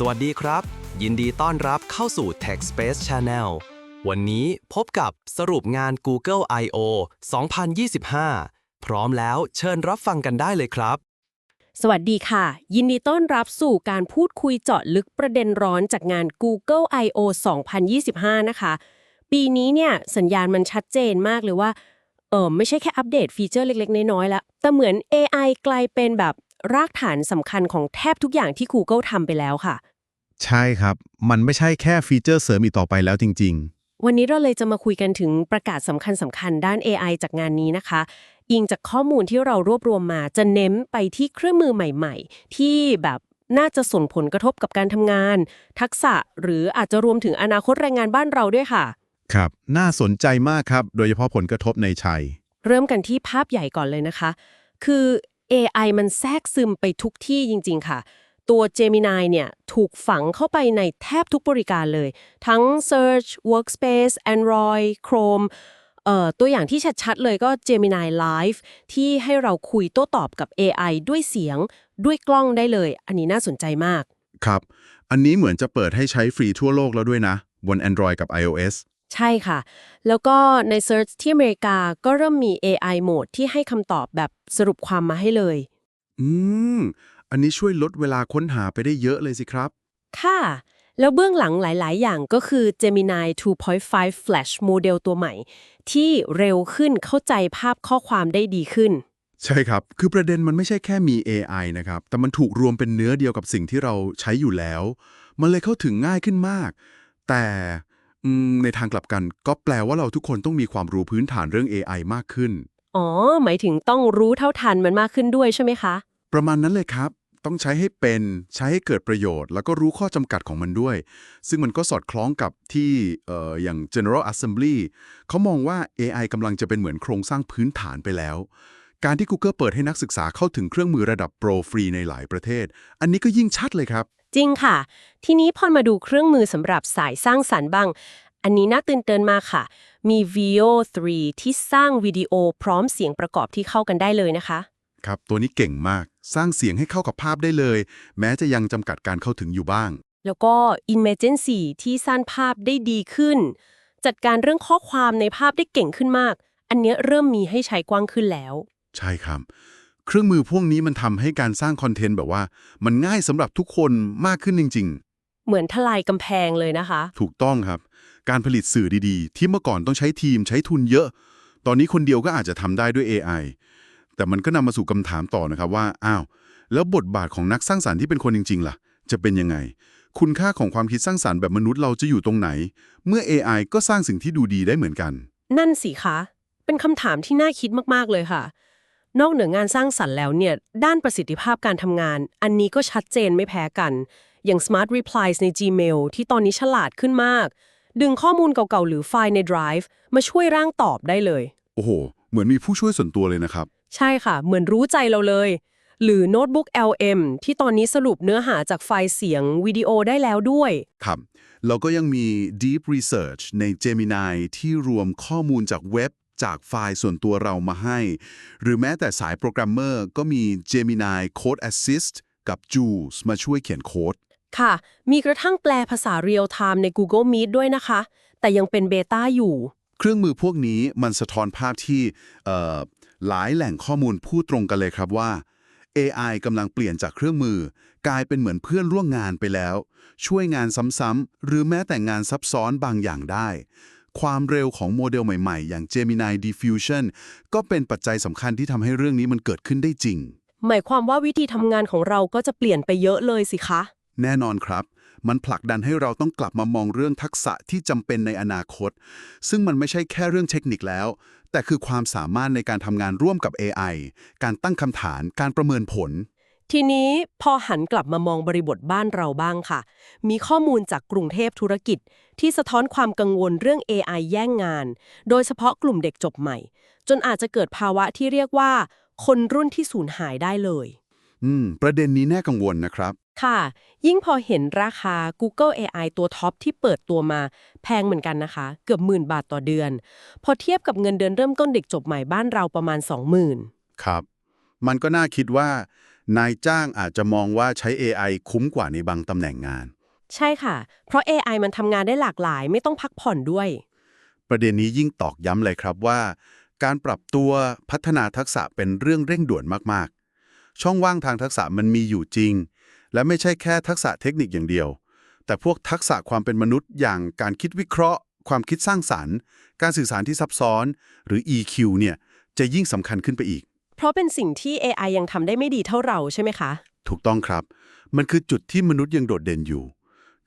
สวัสดีครับ ยินดีต้อนรับเข้าสู่ Tech Space Channel วันนี้พบกับสรุปงาน Google I/O 2025 พร้อมแล้วเชิญรับฟังกันได้เลยครับ สวัสดีค่ะ ยินดีต้อนรับสู่การพูดคุยเจาะลึกประเด็นร้อนจากงาน Google I/O 2025 นะคะ ปีนี้เนี่ยสัญญาณมันชัดเจนมากเลยว่าเออไม่ใช่แค่อัปเดตฟีเจอร์เล็ก ๆ น้อยๆแล้ว แต่เหมือน AI กลายเป็นแบบรากฐานสำคัญของแทบทุกอย่างที่ Google ทำไปแล้วค่ะ ใช่ครับ มันไม่ใช่แค่ฟีเจอร์เสริมอีกต่อไปแล้วจริงวันนี้เราเลยจะมาคุยกันถึงประกาศสำคัญสำคัญด้าน AI จากงานนี้นะคะ อิงจากข้อมูลที่เรารวบรวมมาจะเน้นไปที่เครื่องมือใหม่ ๆ ที่แบบน่าจะส่งผลกระทบกับการทำงาน ทักษะหรืออาจจะรวมถึงอนาคตแรงงานบ้านเราด้วยค่ะๆครับ น่าสนใจมากครับ โดยเฉพาะผลกระทบในชัย เริ่มกันที่ภาพใหญ่ก่อนเลยนะคะ คือ AI มันแทรกซึมไปทุกที่จริง ๆ ค่ะ ตัว Gemini เนี่ยถูกฝังเข้าไปในแทบทุกบริการเลย ทั้ง Search Workspace Android Chrome เอ่อตัวอย่างที่ชัดๆเลยก็ Gemini Live ที่ให้เราคุยโต้ตอบกับ AI ด้วยเสียงด้วยกล้องได้เลย อันนี้น่าสนใจมาก ครับ อันนี้เหมือนจะเปิดให้ใช้ฟรีทั่วโลกแล้วด้วยนะ บน Android กับ iOS ใช่ค่ะ แล้วก็ใน Search ที่อเมริกาก็เริ่มมี AI โหมดที่ให้คำตอบแบบสรุปความมาให้เลย อืม อันนี้ช่วยลดเวลาค้นหาไปได้เยอะเลยสิครับ ค่ะ แล้วเบื้องหลังหลาย ๆ อย่างก็คือ Gemini 2.5 Flash โมเดลตัวใหม่ ที่เร็วขึ้นเข้าใจภาพข้อความได้ดีขึ้น ใช่ครับ คือประเด็นมันไม่ใช่แค่มี AI นะครับ แต่มันถูกรวมเป็นเนื้อเดียวกับสิ่งที่เราใช้อยู่แล้ว มันเลยเข้าถึงง่ายขึ้นมาก แต่อืมในทางกลับกันก็แปลว่าเราทุกคนต้องมีความรู้พื้นฐานเรื่อง AI มากขึ้น อ๋อ หมายถึงต้องรู้เท่าทันมันมากขึ้นด้วยใช่ไหมคะ ประมาณนั้นเลยครับ ต้องใช้ให้เป็นใช้ให้เกิดประโยชน์ แล้วก็รู้ข้อจำกัดของมันด้วย ซึ่งมันก็สอดคล้องกับที่อออย่าง General Assembly เขามองว่า AI กำลังจะเป็นเหมือนโครงสร้างพื้นฐานไปแล้ว การที่ Google เปิดให้นักศึกษาเข้าถึงเครื่องมือระดับโปรฟรีในหลายประเทศ อันนี้ก็ยิ่งชัดเลยครับ จริงค่ะ ทีนี้พอมาดูเครื่องมือสำหรับสายสร้างสรรค์บ้าง อันนี้น่าตื่นเต้นมากค่ะ มี VO 3 ที่สร้างวิดีโอพร้อมเสียงประกอบที่เข้ากันได้เลยนะคะ ครับ ตัวนี้เก่งมาก สร้างเสียงให้เข้ากับภาพได้เลย แม้จะยังจำกัดการเข้าถึงอยู่บ้าง แล้วก็ Imagen 4 ที่สร้างภาพได้ดีขึ้น จัดการเรื่องข้อความในภาพได้เก่งขึ้นมาก อันเนี้ยเริ่มมีให้ใช้กว้างขึ้นแล้ว ใช่ครับ เครื่องมือพวกนี้มันทำให้การสร้างคอนเทนต์แบบว่า มันง่ายสำหรับทุกคนมากขึ้นจริง ๆ เหมือนทลายกำแพงเลยนะคะ ถูกต้องครับ การผลิตสื่อดีๆ ที่เมื่อก่อนต้องใช้ทีมใช้ทุนเยอะ ตอนนี้คนเดียวก็อาจจะทำได้ด้วย AI แต่มันก็นำมาสู่คำถามต่อนะครับว่าอ้าวแล้วบทบาทของนักสร้างสรรค์ที่เป็นคนจริง ๆ ล่ะ จะเป็นยังไง คุณค่าของความคิดสร้างสรรค์แบบมนุษย์เราจะอยู่ตรงไหน เมื่อ AI ก็สร้างสิ่งที่ดูดีได้เหมือนกัน นั่นสิคะ เป็นคำถามที่น่าคิดมากๆเลยค่ะ นอกเหนืองานสร้างสรรค์แล้วเนี่ย ด้านประสิทธิภาพการทำงาน อันนี้ก็ชัดเจนไม่แพ้กัน อย่าง Smart Replies ใน Gmail ที่ตอนนี้ฉลาดขึ้นมาก ดึงข้อมูลเก่าๆหรือไฟล์ใน Drive มาช่วยร่างตอบได้เลย โอ้โห เหมือนมีผู้ช่วยส่วนตัวเลยนะครับ ใช่ค่ะ เหมือนรู้ใจเราเลย หรือ Notebook LM ที่ตอนนี้สรุปเนื้อหาจากไฟล์เสียงวิดีโอได้แล้วด้วย ครับแล้วก็ยังมี Deep Research ใน Gemini ที่รวมข้อมูลจากเว็บจากไฟล์ส่วนตัวเรามาให้ หรือแม้แต่สายโปรแกรมเมอร์ก็มี Gemini Code Assist กับ Jules มาช่วยเขียนโค้ด ค่ะ มีกระทั่งแปลภาษา Real Time ใน Google Meet ด้วยนะคะ แต่ยังเป็นเบต้าอยู่ เครื่องมือพวกนี้มันสะท้อนภาพที่เอ่อ หลายแหล่งข้อมูลพูดตรงกันเลยครับว่า AI กำลังเปลี่ยนจากเครื่องมือ กลายเป็นเหมือนเพื่อนร่วมงานไปแล้ว ช่วยงานซ้ำๆหรือแม้แต่งานซับซ้อนบางอย่างได้ ความเร็วของโมเดลใหม่ๆ อย่าง Gemini Diffusion ก็เป็นปัจจัยสำคัญที่ทำให้เรื่องนี้มันเกิดขึ้นได้จริง หมายความว่าวิธีทำงานของเราก็จะเปลี่ยนไปเยอะเลยสิคะ แน่นอนครับ มันผลักดันให้เราต้องกลับมามองเรื่องทักษะที่จำเป็นในอนาคต ซึ่งมันไม่ใช่แค่เรื่องเทคนิคแล้ว แต่คือความสามารถในการทำงานร่วมกับ AI การตั้งคำถาม การประเมินผล ทีนี้พอหันกลับมามองบริบทบ้านเราบ้างค่ะ มีข้อมูลจากกรุงเทพธุรกิจ ที่สะท้อนความกังวลเรื่อง AI แย่งงาน โดยเฉพาะกลุ่มเด็กจบใหม่ จนอาจจะเกิดภาวะที่เรียกว่า คนรุ่นที่สูญหายได้เลย อืม ประเด็นนี้แน่กังวลนะครับ ค่ะ ยิ่งพอเห็นราคา Google AI ตัวท็อปที่เปิดตัวมา แพงเหมือนกันนะคะ เกือบหมื่นบาทต่อเดือน พอเทียบกับเงินเดือนเริ่มต้นเด็กจบใหม่บ้านเราประมาณ 20,000 ครับ มันก็น่าคิดว่า นายจ้างอาจจะมองว่าใช้ AI คุ้มกว่าในบางตำแหน่งงาน ใช่ค่ะ เพราะ AI มันทำงานได้หลากหลาย ไม่ต้องพักผ่อนด้วย ประเด็นนี้ยิ่งตอกย้ำเลยครับว่า การปรับตัวพัฒนาทักษะเป็นเรื่องเร่งด่วนมากๆ ช่องว่างทางทักษะมันมีอยู่จริง และไม่ใช่แค่ทักษะเทคนิคอย่างเดียว แต่พวกทักษะความเป็นมนุษย์อย่างการคิดวิเคราะห์ ความคิดสร้างสรรค์ การสื่อสารที่ซับซ้อน หรือ EQ เนี่ยจะยิ่งสำคัญขึ้นไปอีก เพราะเป็นสิ่งที่ AI ยังทำได้ไม่ดีเท่าเราใช่ไหมคะ ถูกต้องครับ มันคือจุดที่มนุษย์ยังโดดเด่นอยู่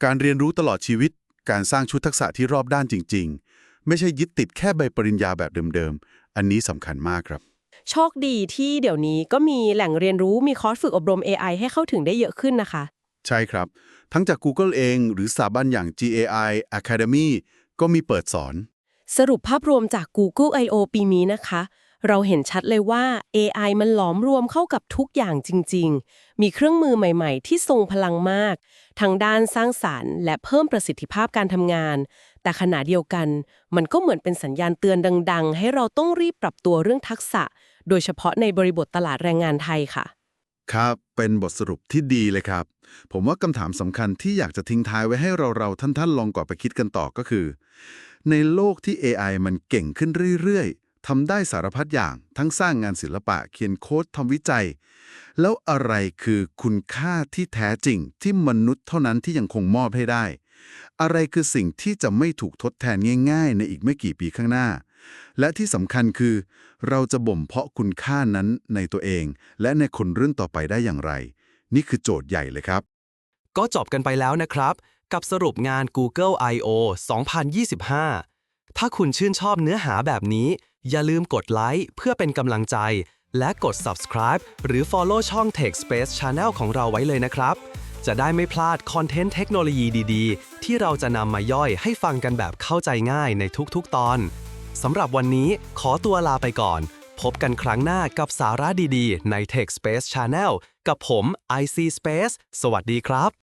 การเรียนรู้ตลอดชีวิต การสร้างชุดทักษะที่รอบด้านจริง ๆ ไม่ใช่ยึดติดแค่ใบปริญญาแบบเดิมๆ อันนี้สำคัญมากครับ โชคดีที่เดี๋ยวนี้ก็มีแหล่งเรียนรู้มีคอร์สฝึกอบรม AI ให้เข้าถึงได้เยอะขึ้นนะคะ ใช่ครับ ทั้งจาก Google เอง หรือสถาบันอย่าง GAI Academy ก็มีเปิดสอน สรุปภาพรวมจาก Google I.O. ปีนี้นะคะ เราเห็นชัดเลยว่า AI มันหลอมรวมเข้ากับทุกอย่างจริง ๆ มีเครื่องมือใหม่ ๆ ที่ทรงพลังมาก ทั้งด้านสร้างสารรค์ และเพิ่มประสิทธิภาพการทำงาน แต่ขณะเดียวกัน มันก็เหมือนเป็นสัญญาณเตือนดัง ๆ ให้เราต้องรีบปรับตัวเรื่องทักษะ โดยเฉพาะในบริบทตลาดแรงงานไทยค่ะ ครับเป็นบทสรุปที่ดีเลยครับ ผมว่าคำถามสำคัญที่อยากจะทิ้งท้ายไว้ให้เราเราๆท่านๆลองกลับไปคิดกันต่อก็คือ ในโลกที่ AI มันเก่งขึ้นเรื่อยๆทำได้สารพัดอย่างทั้งสร้างงานศิลปะเขียนโค้ดทำวิจัย แล้วอะไรคือคุณค่าที่แท้จริงที่มนุษย์เท่านั้นที่ยังคงมอบให้ได้ อะไรคือสิ่งที่จะไม่ถูกทดแทนง่าย ๆ ในอีกไม่กี่ปีข้างหน้า และที่สำคัญคือ เราจะบ่มเพาะคุณค่านั้นในตัวเอง และในคนรุ่นต่อไปได้อย่างไร นี่คือโจทย์ใหญ่เลยครับ ก็จบกันไปแล้วนะครับ กับสรุปงาน Google I.O. 2025 ถ้าคุณชื่นชอบเนื้อหาแบบนี้ อย่าลืมกดไลค์เพื่อเป็นกำลังใจ และกด subscribe หรือ follow ช่อง Tech Space Channel ของเราไว้เลยนะครับ จะได้ไม่พลาดคอนเทนต์เทคโนโลยีดีๆ ที่เราจะนำมาย่อยให้ฟังกันแบบเข้าใจง่ายในทุกๆตอนสำหรับวันนี้ขอตัวลาไปก่อน พบกันครั้งหน้ากับสาระดีๆ ใน Tech Space Channel กับผม IC Space สวัสดีครับ